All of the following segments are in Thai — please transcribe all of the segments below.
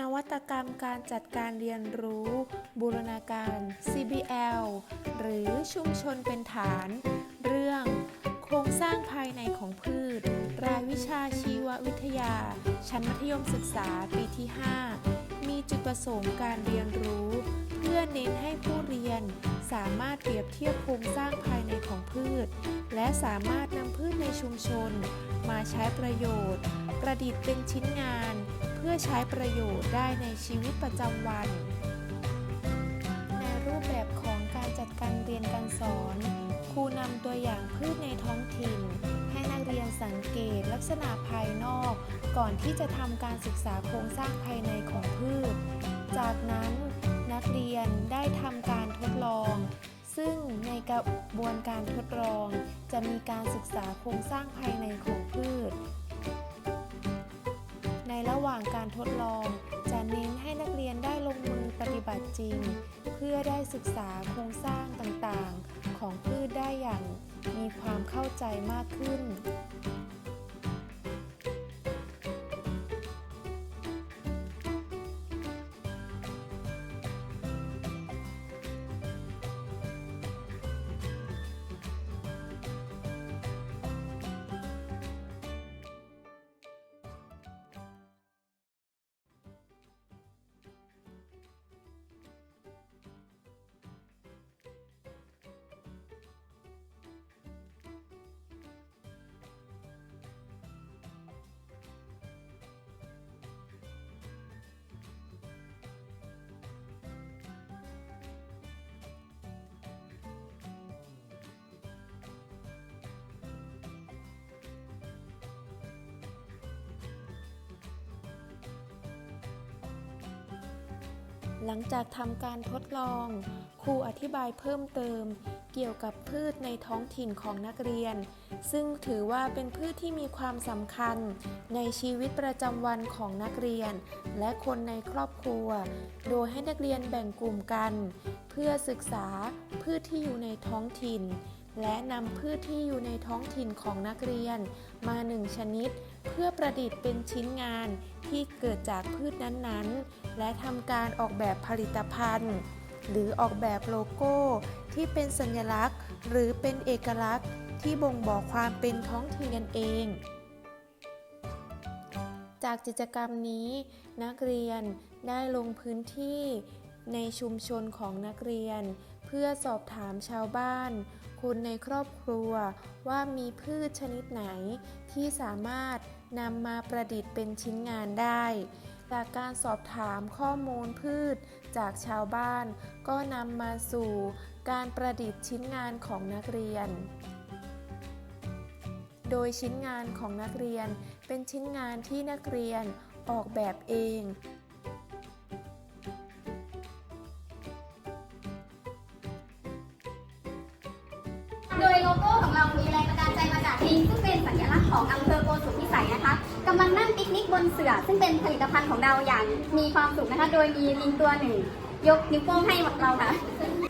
นวัตกรรมการจัดการเรียนรู้ บูรณาการ CBL หรือชุมชนเป็นฐาน เรื่อง โครงสร้างภายในของพืช รายวิชาชีววิทยา ชั้นมัธยมศึกษาปีที่ 5 มีจุดประสงค์การเรียนรู้ พื่อเน้นให้ผู้เรียนสามารถเปรียบเทียบโครงสร้างภายในของพืช และสามารถนำพืชในชุมชน มาใช้ประโยชน์ ประดิษฐ์เป็นชิ้นงาน เพื่อใช้ประโยชน์ได้ในชีวิตประจำวัน ในรูปแบบของการจัดการเรียนการสอน ครูนำตัวอย่างพืชในท้องถิ่น ให้นักเรียนสังเกตลักษณะภายนอก ก่อนที่จะทำการศึกษาโครงสร้างภายในของพืช จากนั้น เรียนได้ทำการทดลอง ซึ่งในกระบวนการทดลอง จะมีการศึกษาโครงสร้างภายในของพืช ในระหว่างการทดลอง จะเน้นให้นักเรียนได้ลงมือปฏิบัติจริง เพื่อได้ศึกษาโครงสร้างต่างๆ ของพืชได้อย่างมีความเข้าใจมากขึ้น หลังจากทำการทดลอง ครูอธิบายเพิ่มเติม เกี่ยวกับพืชในท้องถิ่นของนักเรียน ซึ่งถือว่าเป็นพืชที่มีความสำคัญ ในชีวิตประจำวันของนักเรียน และคนในครอบครัว โดยให้นักเรียนแบ่งกลุ่มกัน เพื่อศึกษาพืชที่อยู่ในท้องถิ่น และนำพืชที่อยู่ในท้องถิ่นของนักเรียน มาหนึ่งชนิด เพื่อประดิษฐ์เป็นชิ้นงานที่เกิดจากพืชนั้นๆ และทำการออกแบบผลิตภัณฑ์ หรือออกแบบโลโก้ที่เป็นสัญลักษณ์ หรือเป็นเอกลักษณ์ ที่บ่งบอกความเป็นท้องถิ่นกันเอง จากกิจกรรมนี้นักเรียนได้ลงพื้นที่ในชุมชนของนักเรียน เพื่อสอบถามชาวบ้าน คนในครอบครัวว่ามีพืชชนิดไหนที่สามารถนำมาประดิษฐ์เป็นชิ้นงานได้ จากการสอบถามข้อมูลพืชจากชาวบ้าน ก็นำมาสู่การประดิษฐ์ชิ้นงานของนักเรียน โดยชิ้นงานของนักเรียนเป็นชิ้นงานที่นักเรียนออกแบบเอง ซึ่งเป็นสัญลักษณ์ของอำเภอโกสุมพิสัยนะคะกำลังนั่งปิกนิกบนเสือ ซึ่งเป็นผลิตภัณฑ์ของเราอย่างมีความสุขนะคะ โดยมีลิงตัวหนึ่ง ยกนิ้วโป้งให้เราค่ะ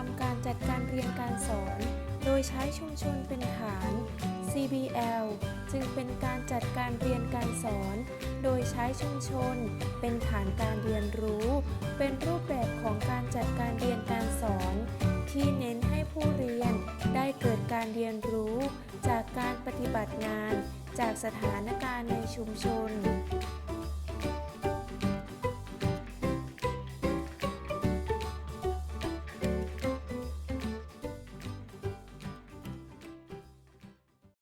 รมการจัดการเรียนการสอน โดยใช้ชุมชนเป็นฐาน CBL จึงเป็นการจัดการเรียนการสอน โดยใช้ชุมชน เป็นฐานการเรียนรู้ เป็นรูปแบบของการจัดการเรียนการสอน ที่เน้นให้ผู้เรียนได้เกิดการเรียนรู้ จากการปฏิบัติงาน จากสถานการณ์ในชุมชน